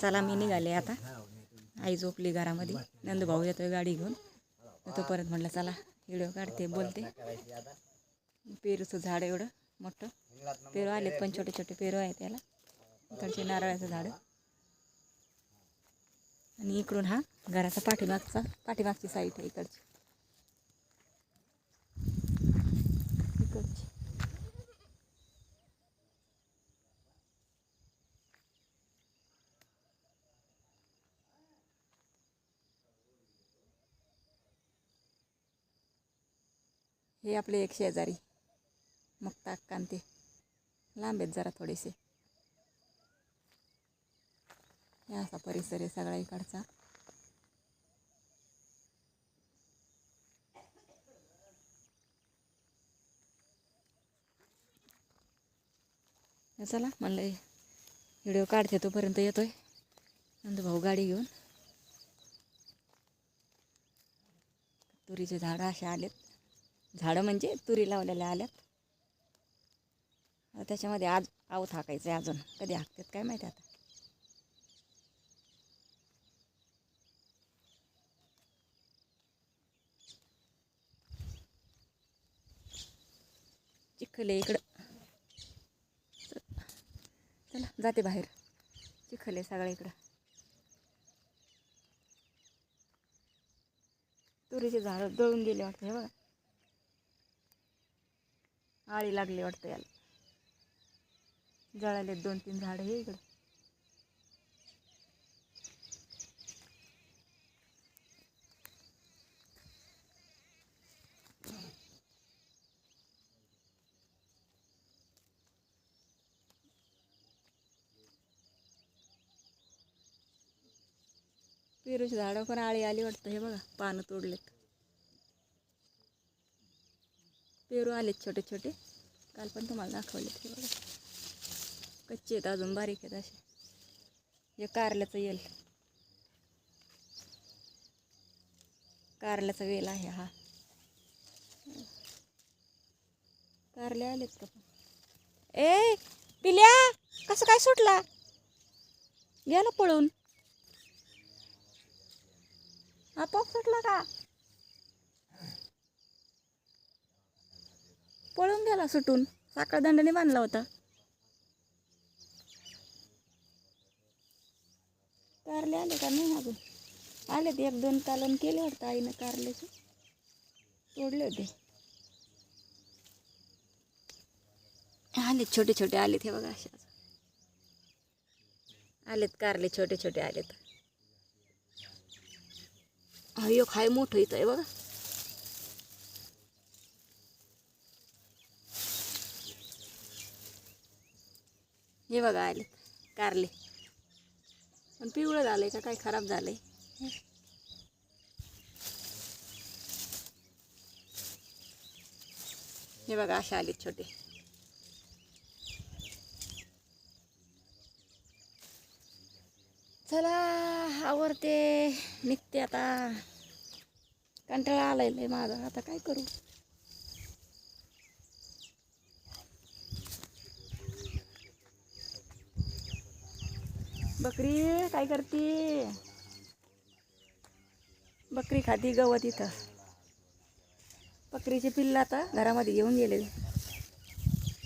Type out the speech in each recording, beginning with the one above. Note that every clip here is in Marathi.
चला मी निघाले आता. आई झोपली घरामध्ये. नंदभाऊ येतोय गाडी घेऊन. तो परत म्हटलं चला व्हिडिओ काढते बोलते. पेरूचं झाड एवढं मोठं. पेरू आलेत पण छोटे छोटे पेरू आहे त्याला. इकडचे नारळाचं झाड. आणि इकडून हा घराचा पाठीमागचा पाठीमागची साईट आहे इकडची. हे आपले एक शेजारी. मुक्ता कांते लांब आहेत जरा थोडेसे. हे असा परिसर आहे सगळा इकडचा चला म्हणलं व्हिडिओ काढते तोपर्यंत येतोय. नंतर भाऊ गाडी घेऊन. तुरीचे झाडं असे आलेत. झाडं म्हणजे तुरी लावलेल्या आल्यात. त्याच्यामध्ये आज आवत हाकायचं आहे अजून. कधी हाकतात काय माहिती आता. चिखल आहे इकडं. चला जाते बाहेर. चिखल आहे सगळं इकडं. तुरीचे झाडं दळून गेले वाटतं हे बघा. आळी लागली वाटतं याला. जळाले दोन तीन झाडं हे इकडे. पेरूची झाडं पण आळी आली वाटतं हे बघा पानं तोडलेत. पेरू आलेत छोटे छोटे. काल पण तुम्हाला दाखवलेत हे बघा. कच्चे आहेत अजून बारीक आहेत असे. हे कारल्याचं येल. कारल्याचा वेल आहे हा. कारले आलेत का पण? ए पिल्या कसं काय सुटला? गेला पळून. आपोआप सुटला का? पळून गेला सुटून. साखळदंडाने बांधला होता. कारले आले का नाही अजून? आले ते एक दोन कालन केले वाटतं आईनं कारल्याचे. तोडले होते. आलेत छोटे छोटे आलेत हे बघा असे आलेत कारले छोटे छोटे आलेत. हा एक हाय मोठं इथं आहे बघा. हे बघा आले कारले. पण पिवळं झालं आहे का काय खराब झालंय? हे बघा अशा आले छोटे. चला आवडते निघते आता. कंटाळा आलाय लय माझा. आता काय करू? बकरी काय करते? बकरी खाती गवत इथं. बकरीचे पिल्ल आता घरामध्ये घेऊन गेले.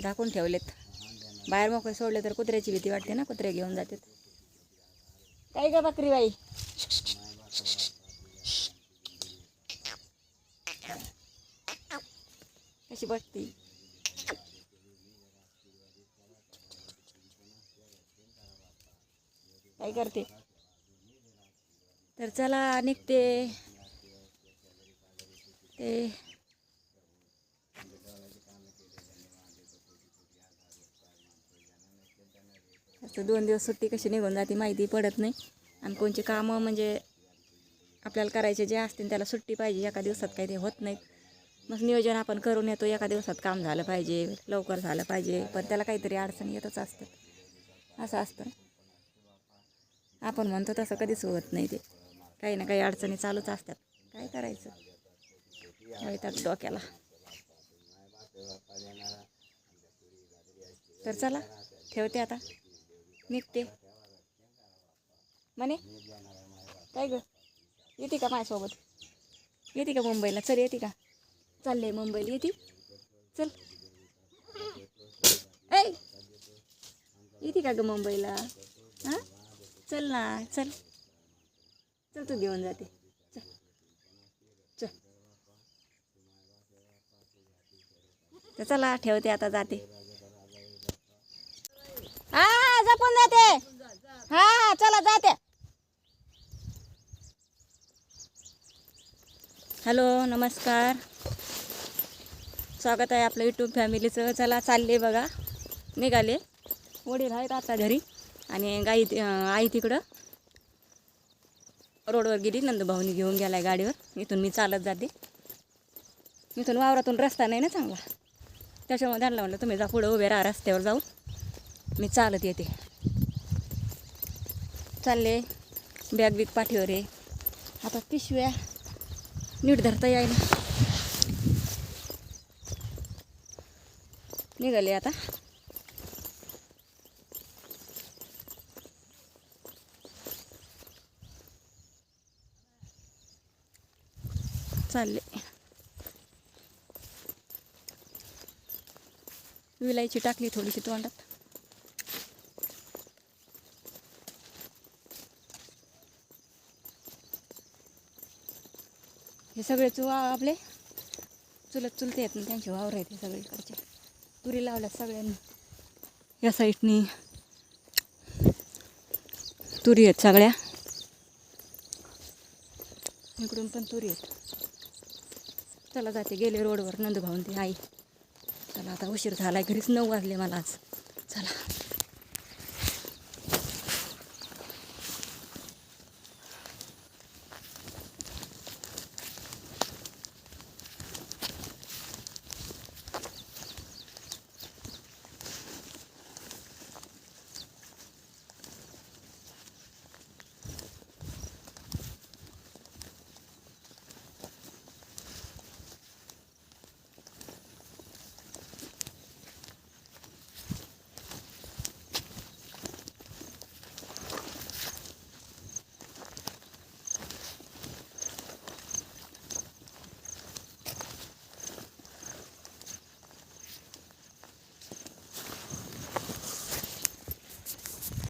झाकून ठेवलेत. बाहेर मोकळे सोडले तर कुत्र्याची भीती वाटते ना कुत्रे घेऊन जातात. काय का बकरी बाई? कशी बघती काय करते? तर चला निघते. ते असं दोन दिवस सुट्टी कशी निघून जाते माहिती पडत नाही. आणि कोणचे कामं म्हणजे आपल्याला करायचे जे असतील त्याला सुट्टी पाहिजे एका दिवसात काही ते होत नाहीत. मग नियोजन आपण करून येतो एका दिवसात काम झालं पाहिजे लवकर झालं पाहिजे पण त्याला काहीतरी अडचण येतच असतात असं असतं. आपण म्हणतो तसं कधीच होत नाही ते. काही ना काही अडचणी चालूच असतात. काय करायचं? वैताग डोक्याला. तर चला ठेवते आता. निघते. म्हणे काय ग? येते का माझ्यासोबत? येते का मुंबईला? चल येते का? चालले मुंबईला. येते? चल. ऐ! येते का ग मुंबईला? हां? चल ना चल. चल तू घेऊन जाते. चल. चल. तर चला ठेवते आता जाते. हा जपून जाते. हा हा चला जाते. हॅलो नमस्कार. स्वागत आहे आपलं यूट्यूब फॅमिलीचं चला चालले बघा. निघाले. वडील आहेत आता घरी. आणि गाई आई तिकडं. रोडवर गेली नंदभाऊनी घेऊन गेलाय गाडीवर. इथून मी चालत जाते. इथून वावरातून रस्ता नाही ना चांगला. त्याच्यामुळे त्यांना म्हणलं तुम्ही जा पुढं उभे राहा रस्त्यावर जाऊन. मी चालत येते. चालले. बॅग बिग पाठीवर आहे. आता पिशव्या. नीट धरता ना निघाले आता. चालले. विलायची टाकली थोडीशी तोंडात. हे सगळे चुवा आपले. चुलत चुलते आहेत ना त्यांचे वावर आहेत सगळीकडचे. तुरी लावल्यात सगळ्यांनी. या साईडनी तुरी आहेत सगळ्या. इकडून पण तुरी आहेत. चला जाते गेले रोडवर नंदभाऊन ते. आई चला आता उशीर झाला घरीच नऊ वाजले मला आज. चला.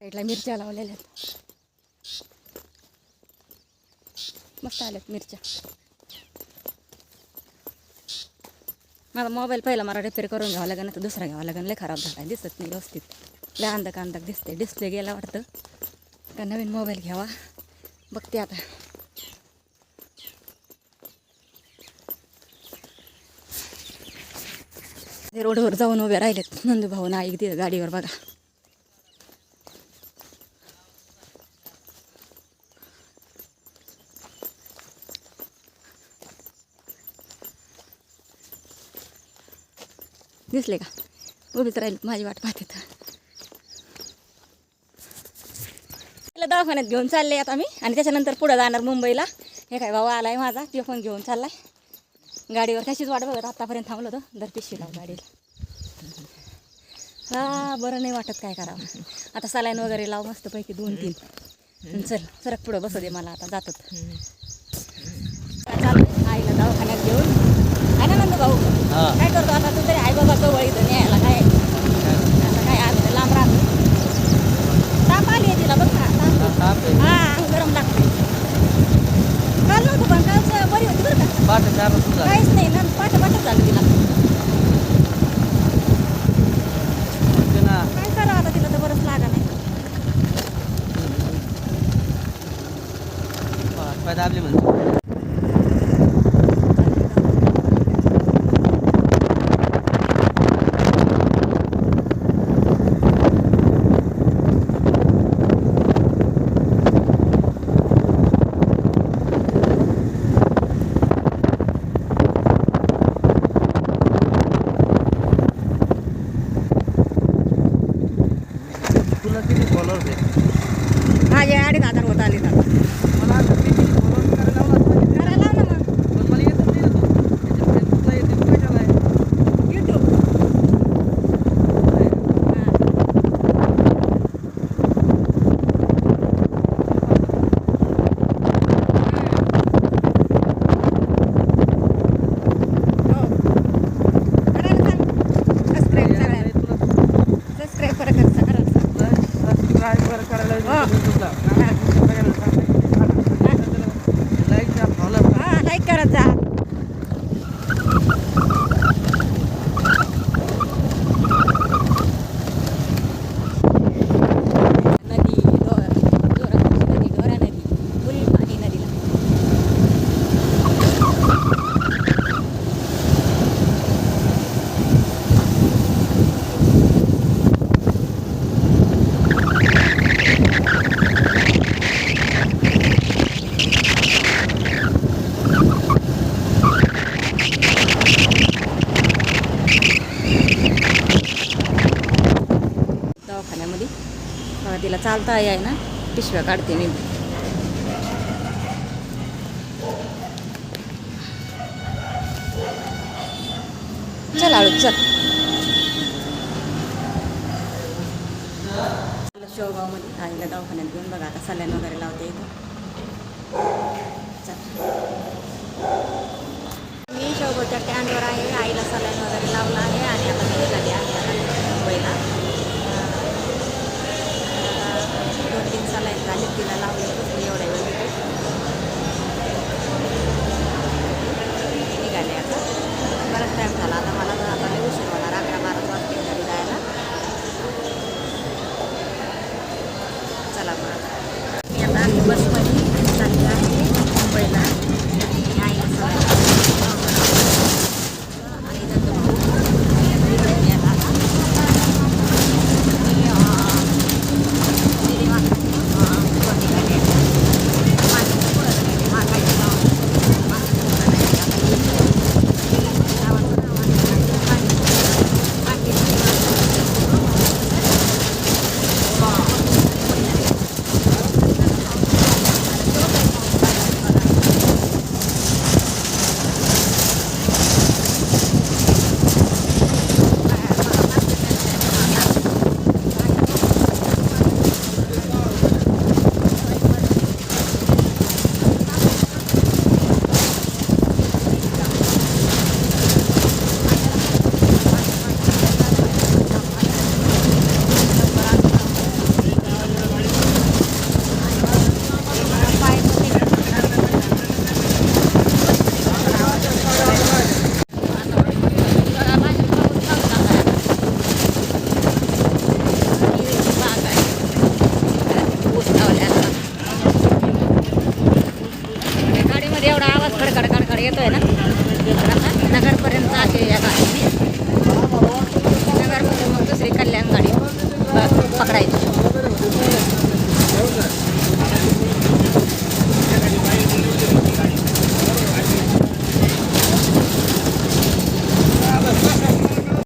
साईडला मिरच्या लावलेल्या आहेत. मस्त आल्यात मिरच्या. माझा मोबाईल पहिला मला रिपेअर करून घ्यावा लागेल तर दुसरा घ्यावा लागेल. लय खराब झाला दिसत नाही व्यवस्थित. लय अंधक अंधक दिसते डिस्प्ले गेला वाटतं. का नवीन मोबाईल घ्यावा? बघते आता. रोडवर जाऊन उभे राहिलेत. नंदू भाऊ ना तिथं गाडीवर बघा. दिसले का? उभीच राहील माझी वाट पाहते तर. दवाखान्यात घेऊन चालले आता मी. आणि त्याच्यानंतर पुढं जाणार मुंबईला. हे काय भाऊ आलाय माझा तो पण घेऊन चाललाय. गाडीवर कशीच वाट बघत आत्तापर्यंत थांबलो होतो. दर पिशवी लाव गाडीला. हा बरं नाही वाटत काय करावं. आता सलाईन वगैरे लाव मस्तपैकी दोन तीन चल सरक पुढं बसू दे मला आता जातात चालू आईला दवाखान्यात घेऊन आहे ना नंद भाऊ काय करतो आता तू तरी आई बाबा जवळ इथं न्यायला काय? आता काय आज लांब राहतो. ताप आली आहे तिला बघ ना ताप. हा अंग गरम लागते. काल नव्हतं पण कालच बरी होती बरं का. काहीच नाही ना पाठ पाठच झालं तिला. काय करावं आता तिला तर बरंच लागा नाही पाय दाबले totalidad. तिला चालता आहे ना पिशव्या काढते मी. चल आळू चल. शेवगावमध्ये आईला दवाखान्यात घेऊन बघा आता सल्यान वगैरे लावते इथं. चल. मी शेवगावच्या स्टँडवर आहे. आईला सल्यान वगैरे लावला आहे आणि आता मी निघाली आहे. येतोय ना? नगरपर्यंत असे या गाडीने. नगरमध्ये मग दुसरी कल्याण गाडी पकडायची.